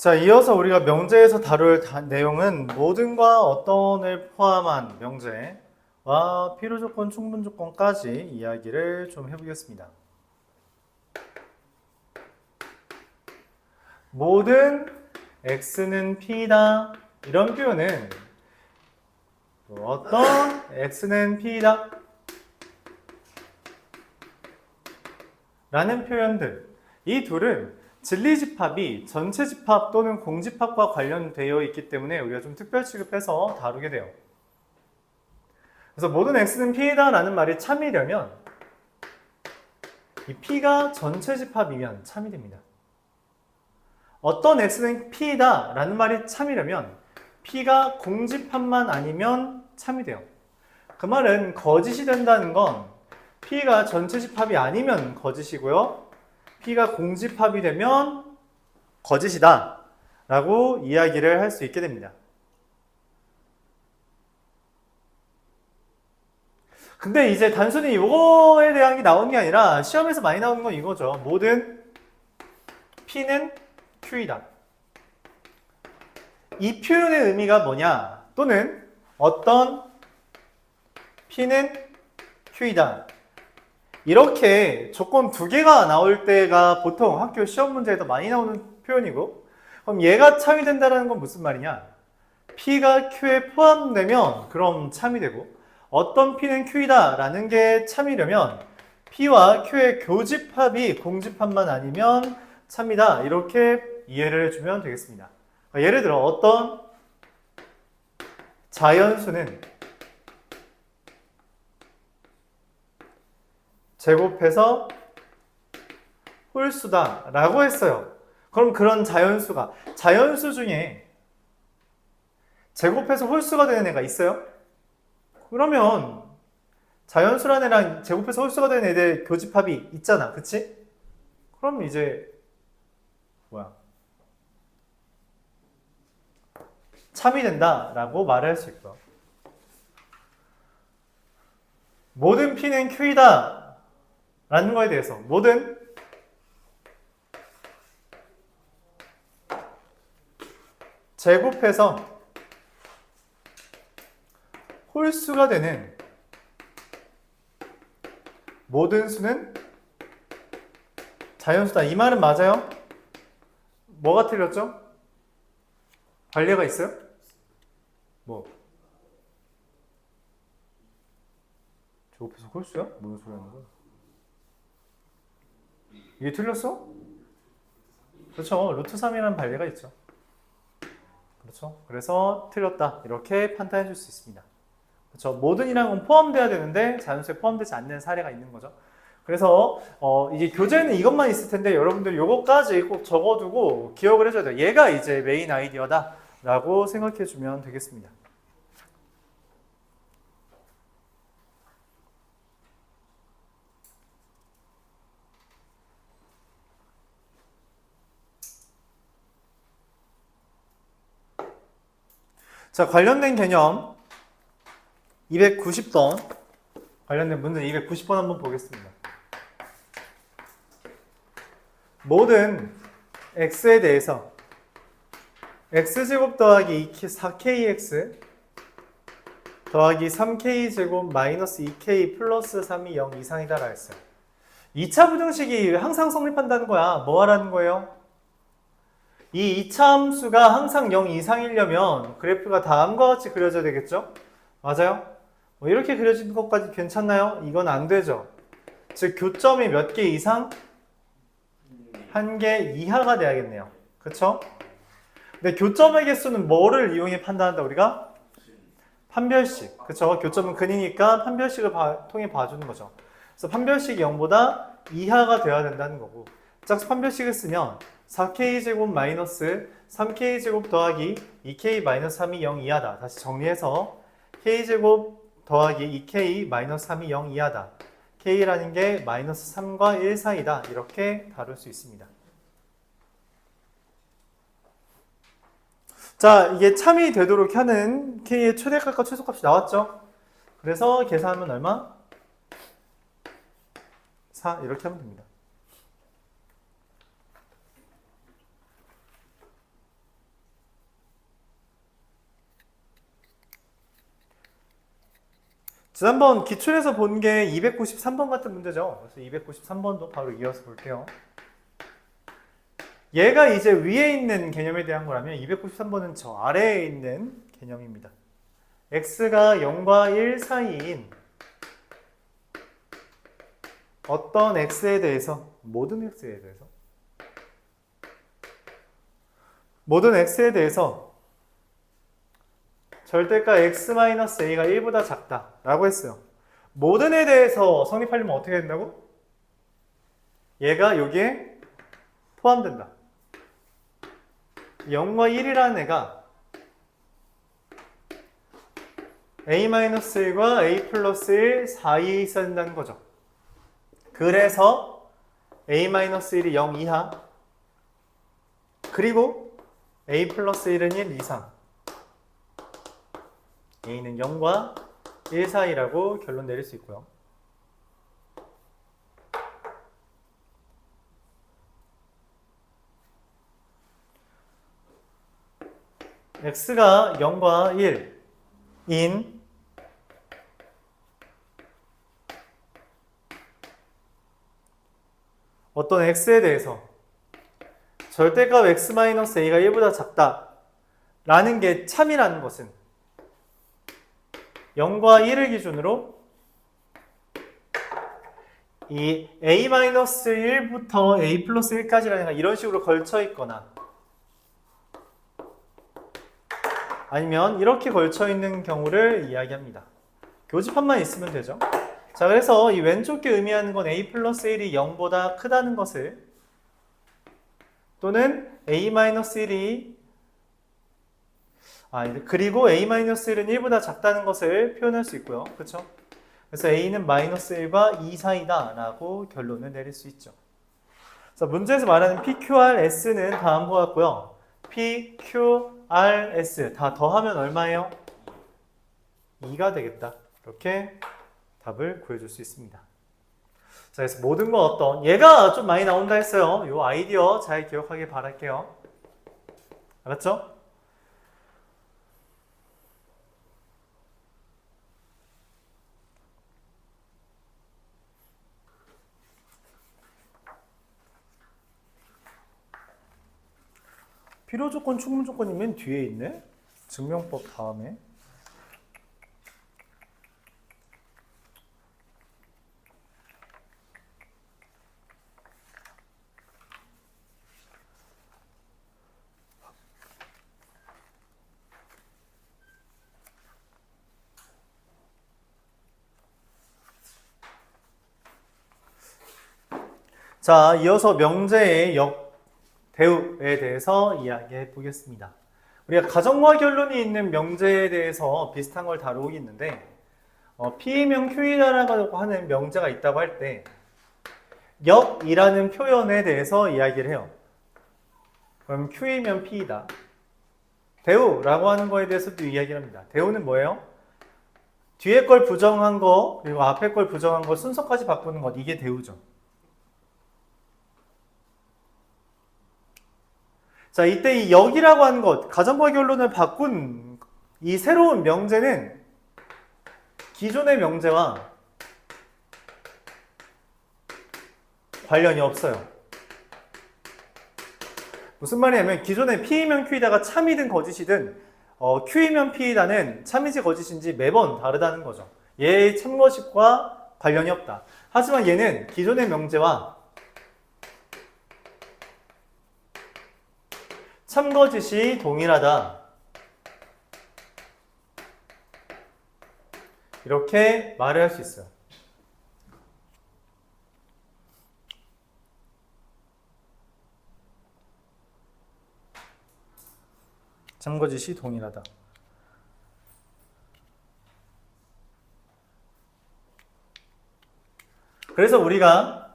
자, 이어서 우리가 명제에서 다룰 다- 내용은 모든과 어떤을 포함한 명제와 필요 조건, 충분 조건까지 이야기를 좀 해보겠습니다. 모든 x는 p다 이런 표현은 또 어떤 x는 p다 라는 표현들 이 둘은 진리 집합이 전체 집합 또는 공집합과 관련되어 있기 때문에 우리가 좀 특별 취급해서 다루게 돼요. 그래서 모든 x는 p다 라는 말이 참이려면 이 p가 전체 집합이면 참이 됩니다. 어떤 x는 p다 라는 말이 참이려면 p가 공집합만 아니면 참이 돼요. 그 말은 거짓이 된다는 건 p가 전체 집합이 아니면 거짓이고요. P가 공집합이 되면 거짓이다. 라고 이야기를 할 수 있게 됩니다. 근데 이제 단순히 이거에 대한 게 나오는 게 아니라 시험에서 많이 나오는 건 이거죠. 모든 p는 q이다. 이 표현의 의미가 뭐냐? 또는 어떤 p는 q이다. 이렇게 조건 두 개가 나올 때가 보통 학교 시험 문제에도 많이 나오는 표현이고 그럼 얘가 참이 된다는 건 무슨 말이냐? P가 Q에 포함되면 그럼 참이 되고 어떤 P는 Q이다 라는 게 참이려면 P와 Q의 교집합이 공집합만 아니면 참이다 이렇게 이해를 해주면 되겠습니다. 예를 들어 어떤 자연수는 제곱해서 홀수다 라고 했어요. 그럼 그런 자연수가 자연수 중에 제곱해서 홀수가 되는 애가 있어요? 그러면 자연수란 애랑 제곱해서 홀수가 되는 애들 교집합이 있잖아. 그치? 그럼 이제 뭐야? 참이 된다라고 말할 수 있고요. 모든 P는 Q이다 라는 거에 대해서 모든 제곱해서 홀수가 되는 모든 수는 자연수다. 이 말은 맞아요? 뭐가 틀렸죠? 관례가 있어요? 뭐? 제곱해서 홀수야? 무슨 소리 하는 거야? 이게 틀렸어? 그렇죠. 루트 3이라는 반례가 있죠. 그렇죠. 그래서 틀렸다. 이렇게 판단해 줄 수 있습니다. 그렇죠. 모든이라는 건 포함돼야 되는데 자연수에 포함되지 않는 사례가 있는 거죠. 그래서 어, 이게 교재는 이것만 있을 텐데 여러분들 요거까지 꼭 적어두고 기억을 해줘야 돼요. 얘가 이제 메인 아이디어다라고 생각해 주면 되겠습니다. 자, 관련된 개념 290번 관련된 문제 290번 한번 보겠습니다. 모든 x에 대해서 x제곱 더하기 4kx 더하기 3k제곱 마이너스 2k 플러스 3이 0 이상이다라 했어요. 2차 부등식이 항상 성립한다는 거야. 뭐 하라는 거예요? 이 2차 함수가 항상 0 이상이려면 그래프가 다음과 같이 그려져야 되겠죠? 맞아요? 뭐 이렇게 그려진 것까지 괜찮나요? 이건 안 되죠. 즉 교점이 몇 개 이상? 한 개 이하가 돼야겠네요. 그쵸? 근데 교점의 개수는 뭐를 이용해 판단한다 우리가? 판별식. 그쵸? 교점은 근이니까 판별식을 봐- 통해 봐주는 거죠. 그래서 판별식이 0보다 이하가 돼야 된다는 거고 짝수 판별식을 쓰면 4k제곱 마이너스 3k제곱 더하기 2k 마이너스 3이 0 이하다. 다시 정리해서 k제곱 더하기 2k 마이너스 3이 0 이하다. k라는 게 마이너스 3과 1 사이다. 이렇게 다룰 수 있습니다. 자, 이게 참이 되도록 하는 k의 최대값과 최소값이 나왔죠? 그래서 계산하면 얼마? 4 이렇게 하면 됩니다. 지난번 기출에서 본 게 293번 같은 문제죠. 그래서 293번도 바로 이어서 볼게요. 얘가 이제 위에 있는 개념에 대한 거라면 293번은 저 아래에 있는 개념입니다. x가 0과 1 사이인 어떤 x에 대해서 모든 x에 대해서 모든 x에 대해서 절대가 x-a가 1보다 작다 라고 했어요. 모든 에 대해서 성립하려면 어떻게 된다고? 얘가 여기에 포함된다. 0과 1이라는 애가 a-1과 a 플러스 1 사이에 있어야 된다는 거죠. 그래서 a-1이 0 이하 그리고 a 플러스 1은 1 이상 a는 0과 1 사이라고 결론 내릴 수 있고요. x가 0과 1인 어떤 x에 대해서 절대값 x-a가 1보다 작다 라는 게 참이라는 것은 0과 1을 기준으로 이 a-1부터 a 플러스 1까지가 이런 식으로 걸쳐 있거나 아니면 이렇게 걸쳐 있는 경우를 이야기합니다. 교집합만 있으면 되죠. 자, 그래서 이 왼쪽 게 의미하는 건 a 플러스 1이 0보다 크다는 것을 또는 a-1이 아, 그리고 a-1은 1보다 작다는 것을 표현할 수 있고요. 그렇죠? 그래서 a는 마이너스 1과 2 사이다 라고 결론을 내릴 수 있죠. 자, 문제에서 말하는 PQRS는 다음과 같고요. PQRS 다 더하면 얼마예요? 2가 되겠다. 이렇게 답을 구해줄 수 있습니다. 자, 그래서 모든 건 어떤 얘가 좀 많이 나온다 했어요. 이 아이디어 잘 기억하길 바랄게요. 알았죠? 필요 조건, 충분 조건이 맨 뒤에 있네? 증명법 다음에. 자, 이어서 명제의 역 대우에 대해서 이야기해 보겠습니다. 우리가 가정과 결론이 있는 명제에 대해서 비슷한 걸 다루고 있는데 어, P명 Q이다라고 하는 명제가 있다고 할 때 역이라는 표현에 대해서 이야기를 해요. 그럼 Q이면 P이다. 대우라고 하는 거에 대해서도 이야기를 합니다. 대우는 뭐예요? 뒤에 걸 부정한 거 그리고 앞에 걸 부정한 거 순서까지 바꾸는 것 이게 대우죠. 자, 이때 이 역이라고 하는 것, 가정과 결론을 바꾼 이 새로운 명제는 기존의 명제와 관련이 없어요. 무슨 말이냐면 기존의 P이면 Q이다가 참이든 거짓이든 어, Q이면 P이다는 참이지 거짓인지 매번 다르다는 거죠. 얘의 참거짓과 관련이 없다. 하지만 얘는 기존의 명제와 참거짓이 동일하다. 이렇게 말을 할 수 있어요. 참거짓이 동일하다. 그래서 우리가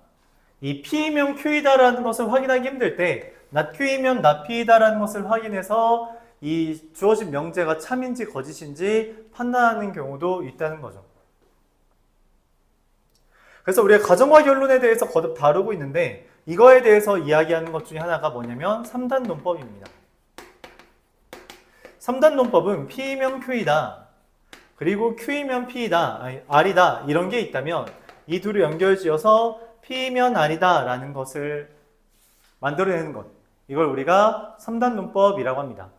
이 P이면 Q이다라는 것을 확인하기 힘들 때 낫Q이면 낫P이다라는 것을 확인해서 이 주어진 명제가 참인지 거짓인지 판단하는 경우도 있다는 거죠. 그래서 우리가 가정과 결론에 대해서 거듭 다루고 있는데 이거에 대해서 이야기하는 것 중에 하나가 뭐냐면 3단 논법입니다. 3단 논법은 P명 Q이다. 그리고 Q이면 P이다, 아니, R이다 이런 게 있다면 이 둘을 연결지어서 P면 R이다 라는 것을 만들어내는 것 이걸 우리가 3단 문법이라고 합니다.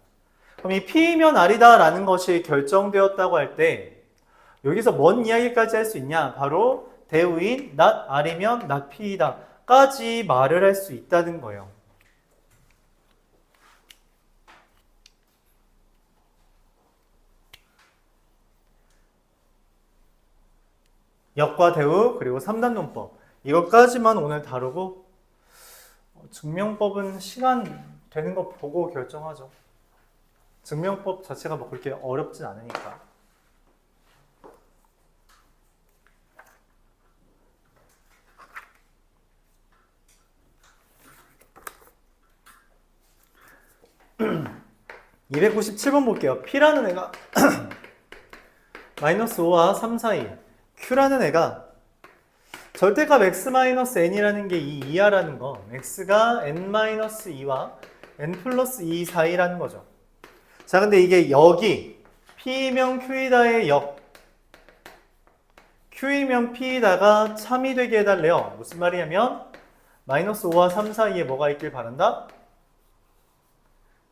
그럼 이 P면 R이다 라는 것이 결정되었다고 할 때 여기서 뭔 이야기까지 할 수 있냐? 바로 대우인 not R이면 not P이다 까지 말을 할 수 있다는 거예요. 역과 대우 그리고 3단 논법 이것까지만 오늘 다루고 어, 증명법은 시간 되는 거 보고 결정하죠. 증명법 자체가 뭐 그렇게 어렵진 않으니까. (297번) 볼게요 P라는 애가 마이너스 5와 3 사이 Q라는 애가 절대값 x-n이라는 게 이 이하라는 거 x가 n-2와 n 플러스 2 사이라는 거죠. 자, 근데 이게 여기 p면 q이다의 역 q이면 p이다가 참이 되게 해달래요. 무슨 말이냐면 마이너스 5와 3 사이에 뭐가 있길 바란다?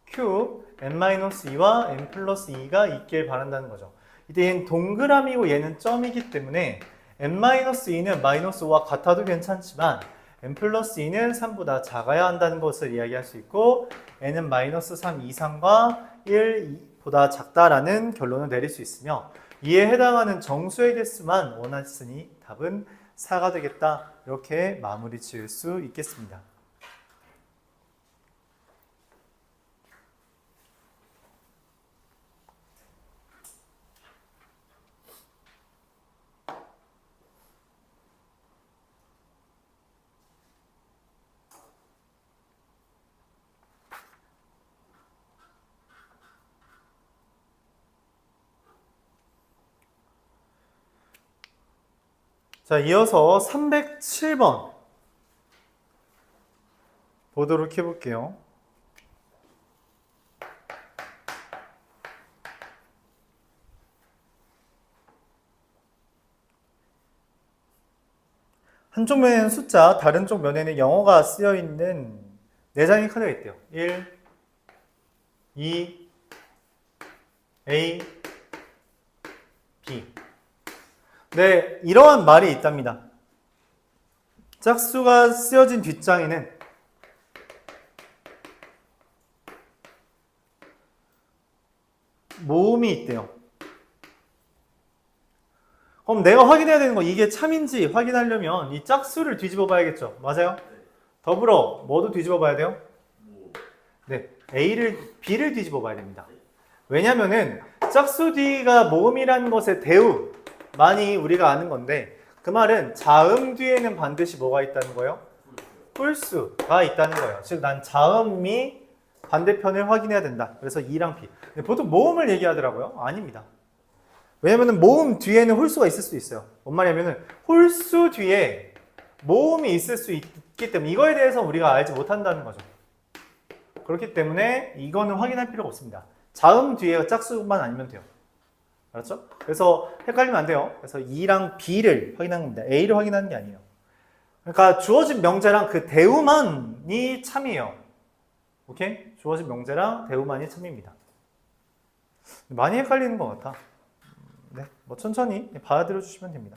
q n-2와 n 플러스 2가 있길 바란다는 거죠. 이때 얘는 동그라미고 얘는 점이기 때문에 n-2는 마이너스 5와 같아도 괜찮지만 n 플러스 2는 3보다 작아야 한다는 것을 이야기할 수 있고 n은 마이너스 3 이상과 1보다 작다라는 결론을 내릴 수 있으며 이에 해당하는 정수의 개수만 원했으니 답은 4가 되겠다 이렇게 마무리 지을 수 있겠습니다. 자, 이어서 307번 보도록 해볼게요. 한쪽 면에는 숫자, 다른 쪽 면에는 영어가 쓰여 있는 4장의 카드가 있대요. 1, 2, A, B. 네, 이러한 말이 있답니다. 짝수가 쓰여진 뒷장에는 모음이 있대요. 그럼 내가 확인해야 되는 거 이게 참인지 확인하려면 이 짝수를 뒤집어 봐야겠죠. 맞아요? 더불어 뭐도 뒤집어 봐야 돼요? 네, A를 B를 뒤집어 봐야 됩니다. 왜냐면은 짝수 뒤가 모음이라는 것의 대우 많이 우리가 아는 건데 그 말은 자음 뒤에는 반드시 뭐가 있다는 거예요? 뿔수가 있다는 거예요. 즉 난 자음이 반대편을 확인해야 된다. 그래서 2랑 P. 보통 모음을 얘기하더라고요. 아닙니다. 왜냐면은 모음 뒤에는 홀수가 있을 수 있어요. 뭔 말이냐면은 홀수 뒤에 모음이 있을 수 있기 때문에 이거에 대해서 우리가 알지 못한다는 거죠. 그렇기 때문에 이거는 확인할 필요가 없습니다. 자음 뒤에 짝수만 아니면 돼요. 알았죠? 그래서 헷갈리면 안 돼요. 그래서 2랑 B를 확인하는 겁니다. A를 확인하는 게 아니에요. 그러니까 주어진 명제랑 그 대우만이 참이에요. 오케이? 주어진 명제랑 대우만이 참입니다. 많이 헷갈리는 것 같아. 네, 뭐 천천히 받아들여 주시면 됩니다.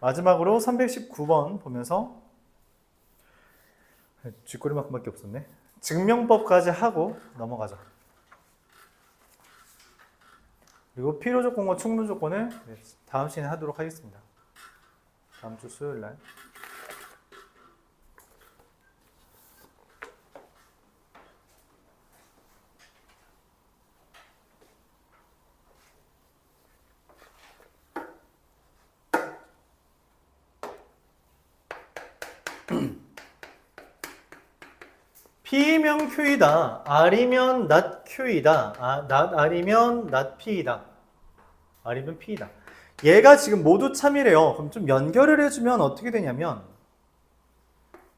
마지막으로 319번 보면서 쥐꼬리만큼밖에 없었네. 증명법까지 하고 넘어가죠. 그리고 필요 조건과 충분 조건을 다음 시간에 하도록 하겠습니다. 다음 주 수요일 날. P면 Q이다. R이면 not Q이다. 아, not R이면 not P이다. R이면 P이다. 얘가 지금 모두 참이래요. 그럼 좀 연결을 해주면 어떻게 되냐면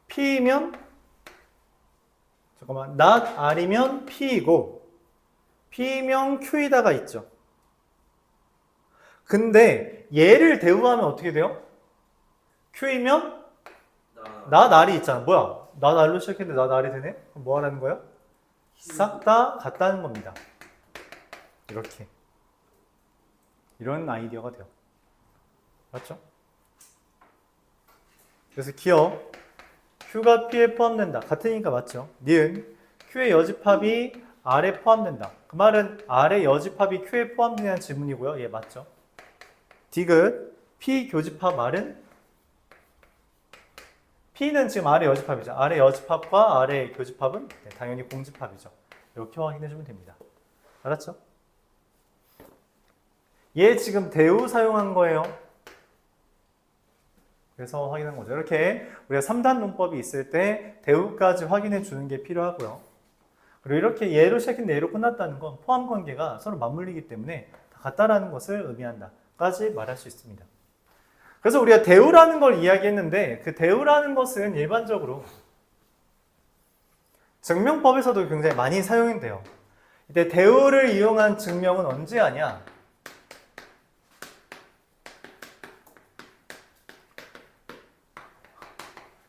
P면 잠깐만 not R이면 P이고 P면 Q이다가 있죠. 근데 얘를 대우하면 어떻게 돼요? Q이면 나나 날이 있잖아. 뭐야? 나 날로 시작했는데 나 날이 되네? 그럼 뭐 하라는 거야? 싹 다 같다는 겁니다. 이렇게. 이런 아이디어가 돼요. 맞죠? 그래서 기억 Q가 P에 포함된다. 같으니까 맞죠? 니은 Q의 여집합이 R에 포함된다. 그 말은 R의 여집합이 Q에 포함되냐는 질문이고요. 예, 맞죠? 디귿 P 교집합 R은 P는 지금 R의 여집합이죠. R의 여집합과 R의 교집합은 네, 당연히 공집합이죠. 이렇게 확인해 주면 됩니다. 알았죠? 얘 지금 대우 사용한 거예요. 그래서 확인한 거죠. 이렇게 우리가 3단 문법이 있을 때 대우까지 확인해 주는 게 필요하고요. 그리고 이렇게 얘로 시작했는데 얘로 끝났다는 건 포함 관계가 서로 맞물리기 때문에 다 같다라는 것을 의미한다까지 말할 수 있습니다. 그래서 우리가 대우라는 걸 이야기했는데 그 대우라는 것은 일반적으로 증명법에서도 굉장히 많이 사용이 돼요. 이때 대우를 이용한 증명은 언제 하냐?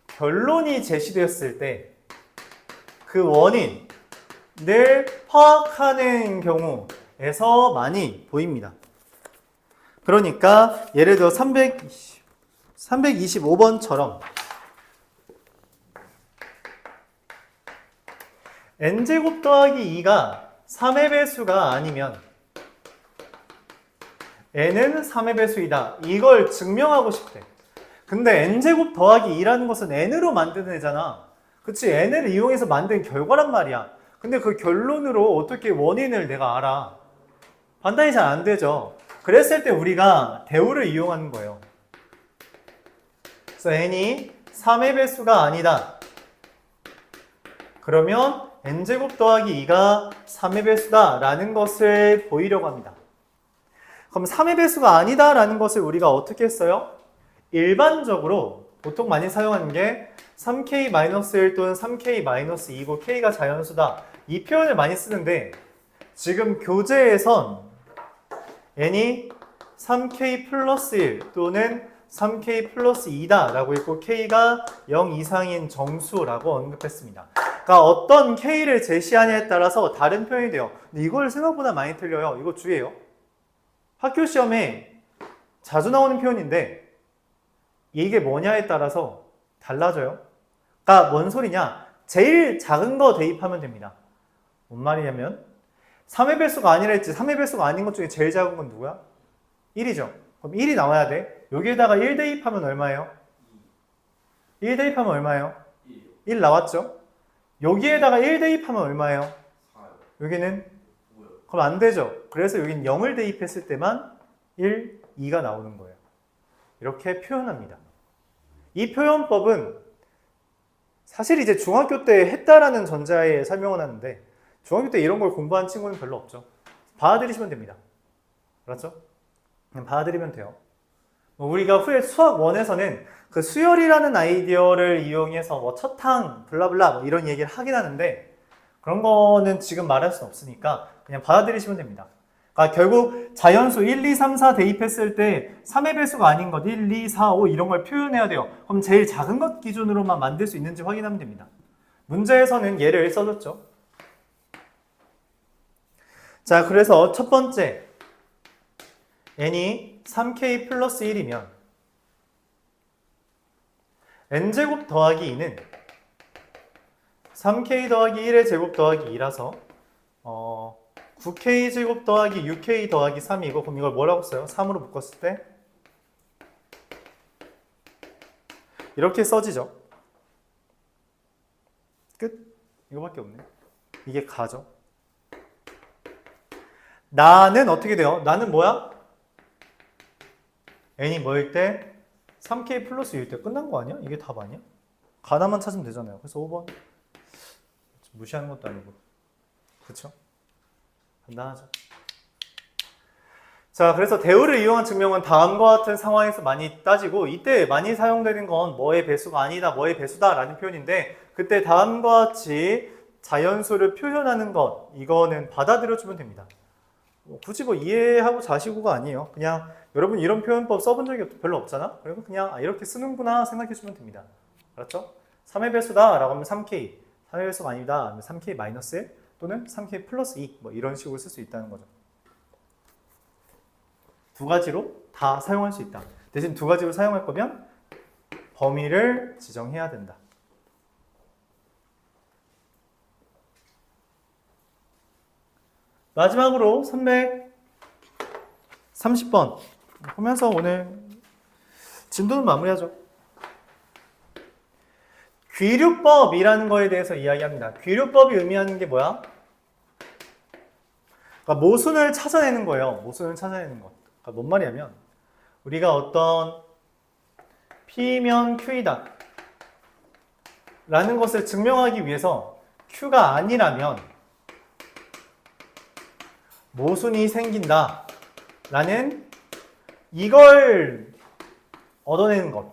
결론이 제시되었을 때 그 원인을 파악하는 경우에서 많이 보입니다. 그러니까 예를 들어 300, 325번처럼 n제곱 더하기 2가 3의 배수가 아니면 n은 3의 배수이다. 이걸 증명하고 싶대. 근데 n제곱 더하기 2라는 것은 n으로 만드는 애잖아. 그치? n을 이용해서 만든 결과란 말이야. 근데 그 결론으로 어떻게 원인을 내가 알아? 판단이 잘 안 되죠. 그랬을 때 우리가 대우를 이용하는 거예요. 그래서 n이 3의 배수가 아니다. 그러면 n제곱 더하기 2가 3의 배수다 라는 것을 보이려고 합니다. 그럼 3의 배수가 아니다 라는 것을 우리가 어떻게 했어요? 일반적으로 보통 많이 사용하는 게 3k-1 또는 3k-2고 k가 자연수다 이 표현을 많이 쓰는데 지금 교재에선 n이 3k 플러스 1 또는 3k 플러스 2다 라고 했고 k가 0 이상인 정수라고 언급했습니다. 그러니까 어떤 k를 제시하냐에 따라서 다른 표현이 돼요. 근데 이걸 생각보다 많이 틀려요. 이거 주의해요. 학교 시험에 자주 나오는 표현인데 이게 뭐냐에 따라서 달라져요. 그러니까 뭔 소리냐? 제일 작은 거 대입하면 됩니다. 뭔 말이냐면 3의 배수가 아니라 했지 3의 배수가 아닌 것 중에 제일 작은 건 누구야? 1이죠. 그럼 1이 나와야 돼. 여기에다가 1 대입하면 얼마예요? 1 대입하면 얼마예요? 1 나왔죠? 여기에다가 1 대입하면 얼마예요? 4요. 여기는? 그럼 안 되죠. 그래서 여긴 0을 대입했을 때만 1, 2가 나오는 거예요. 이렇게 표현합니다. 이 표현법은 사실 이제 중학교 때 했다라는 전자에 설명을 하는데 중학교 때 이런 걸 공부한 친구는 별로 없죠. 받아들이시면 됩니다. 알았죠? 그냥 받아들이면 돼요. 뭐 우리가 후에 수학 원에서는 그 수열이라는 아이디어를 이용해서 뭐 첫탕 블라블라 뭐 이런 얘기를 하긴 하는데 그런 거는 지금 말할 수는 없으니까 그냥 받아들이시면 됩니다. 그러니까 결국 자연수 1, 2, 3, 4 대입했을 때 3의 배수가 아닌 것 1, 2, 4, 5 이런 걸 표현해야 돼요. 그럼 제일 작은 것 기준으로만 만들 수 있는지 확인하면 됩니다. 문제에서는 예를 써줬죠. 자, 그래서 첫 번째 n이 3k 플러스 1이면 n제곱 더하기 2는 3k 더하기 1의 제곱 더하기 2라서 어, 9k 제곱 더하기 6k 더하기 3이고 그럼 이걸 뭐라고 써요? 3으로 묶었을 때 이렇게 써지죠. 끝. 이거밖에 없네. 이게 가죠. 나는 어떻게 돼요? 나는 뭐야? n이 뭐일 때? 3k 플러스 1일 때 끝난 거 아니야? 이게 답 아니야? 가나만 찾으면 되잖아요. 그래서 5번. 무시하는 것도 아니고. 그쵸? 간단하죠. 자, 그래서 대우를 이용한 증명은 다음과 같은 상황에서 많이 따지고 이때 많이 사용되는 건 뭐의 배수가 아니다, 뭐의 배수다라는 표현인데 그때 다음과 같이 자연수를 표현하는 것 이거는 받아들여 주면 됩니다. 뭐 굳이 뭐 이해하고 자시고가 아니에요. 그냥 여러분 이런 표현법 써본 적이 없- 별로 없잖아. 그리고 그냥 아, 이렇게 쓰는구나 생각해주면 됩니다. 알았죠? 3의 배수다 라고 하면 3k, 3의 배수가 아니다 하면 3k 마이너스 1 또는 3k 플러스 2 뭐 이런 식으로 쓸 수 있다는 거죠. 두 가지로 다 사용할 수 있다. 대신 두 가지로 사용할 거면 범위를 지정해야 된다. 마지막으로 330번 보면서 오늘 진도는 마무리하죠. 귀류법이라는 거에 대해서 이야기합니다. 귀류법이 의미하는 게 뭐야? 그러니까 모순을 찾아내는 거예요. 모순을 찾아내는 것. 그러니까 뭔 말이냐면 우리가 어떤 P면 Q이다 라는 것을 증명하기 위해서 Q가 아니라면 모순이 생긴다 라는 이걸 얻어내는 것.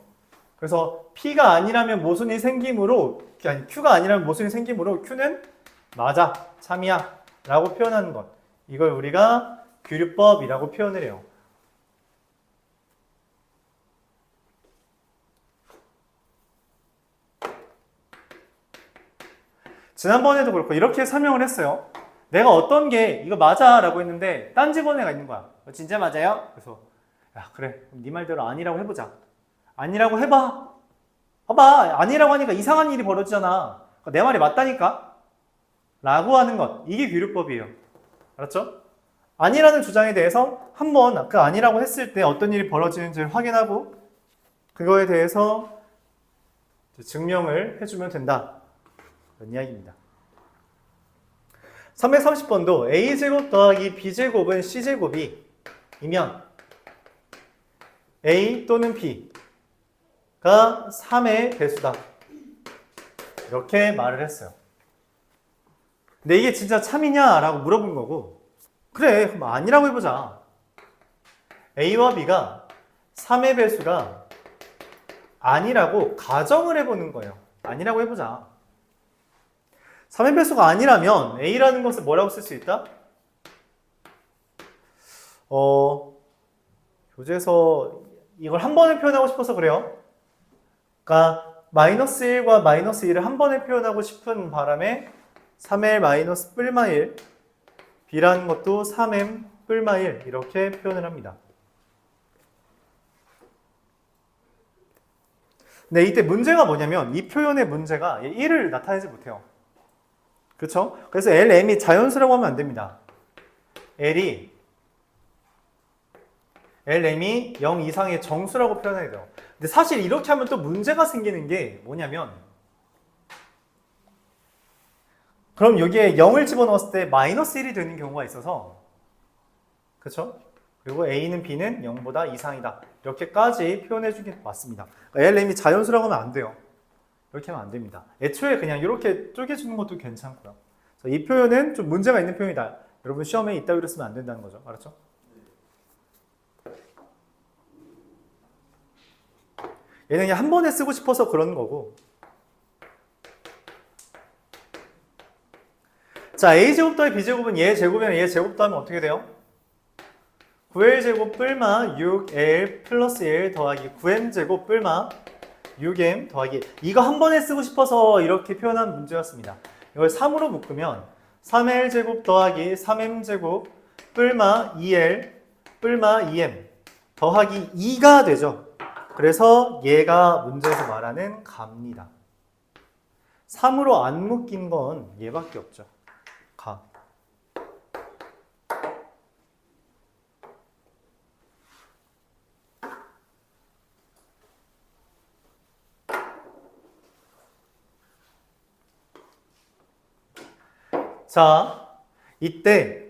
그래서 P가 아니라면 모순이 생기므로 아니 Q가 아니라면 모순이 생기므로 Q는 맞아 참이야 라고 표현하는 것. 이걸 우리가 규律법이라고 표현을 해요. 지난번에도 그렇고 이렇게 설명을 했어요. 내가 어떤 게 이거 맞아 라고 했는데 딴 직원애가 있는 거야. 어, 진짜 맞아요? 그래서 야 그래 네 말대로 아니라고 해보자. 아니라고 해봐. 봐봐 아니라고 하니까 이상한 일이 벌어지잖아. 그러니까 내 말이 맞다니까. 라고 하는 것 이게 규律법이에요. 알았죠? 아니라는 주장에 대해서 한번 그 아니라고 했을 때 어떤 일이 벌어지는지를 확인하고 그거에 대해서 증명을 해주면 된다. 그런 이야기입니다. 330번도 a제곱 더하기 b제곱은 c제곱이 이면 a 또는 b가 3의 배수다. 이렇게 말을 했어요. 근데 이게 진짜 참이냐? 라고 물어본 거고 그래 그럼 아니라고 해보자. a와 b가 3의 배수가 아니라고 가정을 해보는 거예요. 아니라고 해보자. 3의 배수가 아니라면 a라는 것을 뭐라고 쓸 수 있다? 어, 교재에서 이걸 한 번에 표현하고 싶어서 그래요. 그러니까 마이너스 1과 마이너스 1을 한 번에 표현하고 싶은 바람에 3l 마이너스 뿔마 1 b라는 것도 3m 뿔마 1 이렇게 표현을 합니다. 네, 이때 문제가 뭐냐면 이 표현의 문제가 1을 나타내지 못해요. 그렇죠? 그래서 LM이 자연수라고 하면 안 됩니다. L이 LM이 0 이상의 정수라고 표현해야 돼요. 근데 사실 이렇게 하면 또 문제가 생기는 게 뭐냐면 그럼 여기에 0을 집어넣었을 때 마이너스 1이 되는 경우가 있어서 그렇죠? 그리고 A는 B는 0보다 이상이다. 이렇게까지 표현해 주게 맞습니다. 그러니까 LM이 자연수라고 하면 안 돼요. 이렇게 하면 안 됩니다. 애초에 그냥 이렇게 쪼개주는 것도 괜찮고요. 이 표현은 좀 문제가 있는 표현이다. 여러분 시험에 이따위로 쓰면 안 된다는 거죠. 알았죠? 얘는 그냥 한 번에 쓰고 싶어서 그런 거고. 자, a제곱 더하기 b제곱은 얘 제곱이면 얘 제곱 더하면 어떻게 돼요? 9l 제곱 뿔마 6l 플러스 1 더하기 9m 제곱 뿔마 6m 더하기 이거 한 번에 쓰고 싶어서 이렇게 표현한 문제였습니다. 이걸 3으로 묶으면 3l 제곱 더하기 3m 제곱 뿔마 2l 뿔마 2m 더하기 2가 되죠. 그래서 얘가 문제에서 말하는 갑니다. 3으로 안 묶인 건 얘밖에 없죠. 가. 자, 이때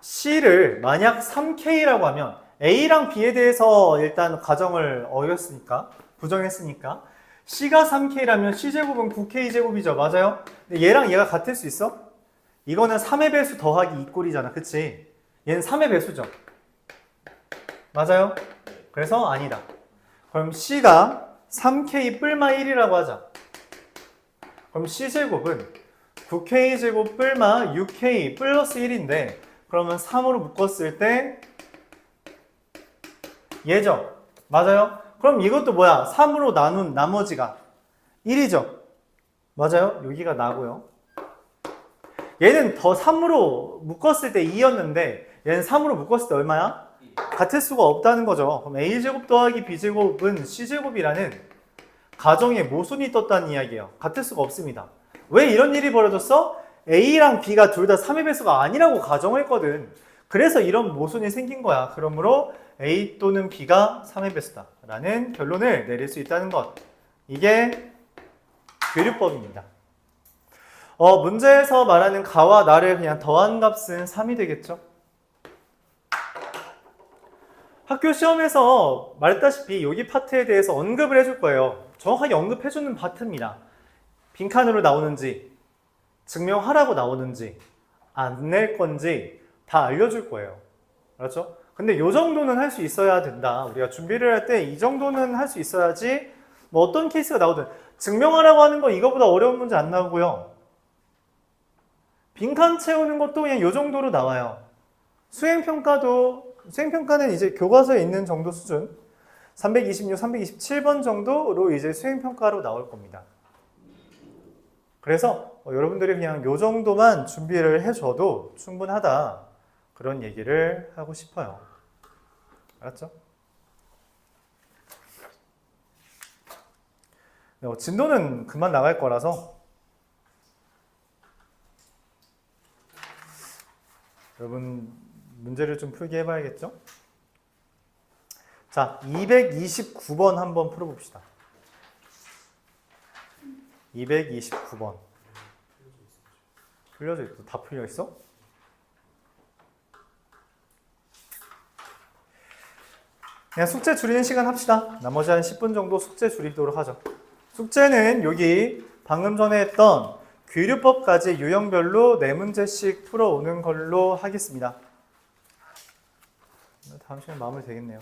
C를 만약 3K라고 하면 A랑 B에 대해서 일단 가정을 어겼으니까 부정했으니까 C가 3K라면 C제곱은 9K제곱이죠. 맞아요? 근데 얘랑 얘가 같을 수 있어? 이거는 3의 배수 더하기 2꼴이잖아. 그치? 얘는 3의 배수죠. 맞아요? 그래서 아니다. 그럼 C가 3K 뿔마 1이라고 하자. 그럼 C제곱은 9K제곱 뿔마 6K 플러스 1인데 그러면 3으로 묶었을 때 얘죠. 맞아요? 그럼 이것도 뭐야? 3으로 나눈 나머지가 1이죠. 맞아요? 여기가 나고요. 얘는 더 3으로 묶었을 때 2였는데 얘는 3으로 묶었을 때 얼마야? 같을 수가 없다는 거죠. 그럼 a제곱 더하기 b제곱은 c제곱이라는 가정에 모순이 떴다는 이야기예요. 같을 수가 없습니다. 왜 이런 일이 벌어졌어? a랑 b가 둘 다 3의 배수가 아니라고 가정했거든. 그래서 이런 모순이 생긴 거야. 그러므로 a 또는 b가 3의 배수다. 라는 결론을 내릴 수 있다는 것. 이게 교류법입니다. 어, 문제에서 말하는 가와 나를 그냥 더한 값은 3이 되겠죠? 학교 시험에서 말했다시피 여기 파트에 대해서 언급을 해줄 거예요. 정확하게 언급해주는 파트입니다. 빈칸으로 나오는지, 증명하라고 나오는지, 안 낼 건지 다 알려줄 거예요. 그렇죠? 근데 이 정도는 할 수 있어야 된다. 우리가 준비를 할 때 이 정도는 할 수 있어야지 뭐 어떤 케이스가 나오든 증명하라고 하는 거 이거보다 어려운 문제 안 나오고요. 빈칸 채우는 것도 그냥 이 정도로 나와요. 수행평가도 수행평가는 이제 교과서에 있는 정도 수준 326, 327번 정도로 이제 수행평가로 나올 겁니다. 그래서 어, 여러분들이 그냥 요 정도만 준비를 해줘도 충분하다 그런 얘기를 하고 싶어요. 알았죠? 네, 어, 진도는 그만 나갈 거라서 여러분 문제를 좀 풀게 해봐야겠죠? 자, 229번 한번 풀어봅시다. 229번. 풀려져 있고 다 풀려 있어? 그냥 숙제 줄이는 시간 합시다. 나머지 한 10분 정도 숙제 줄이도록 하죠. 숙제는 여기 방금 전에 했던 규류법까지 유형별로 네 문제씩 풀어오는 걸로 하겠습니다. 다음 시간에 마무리 되겠네요.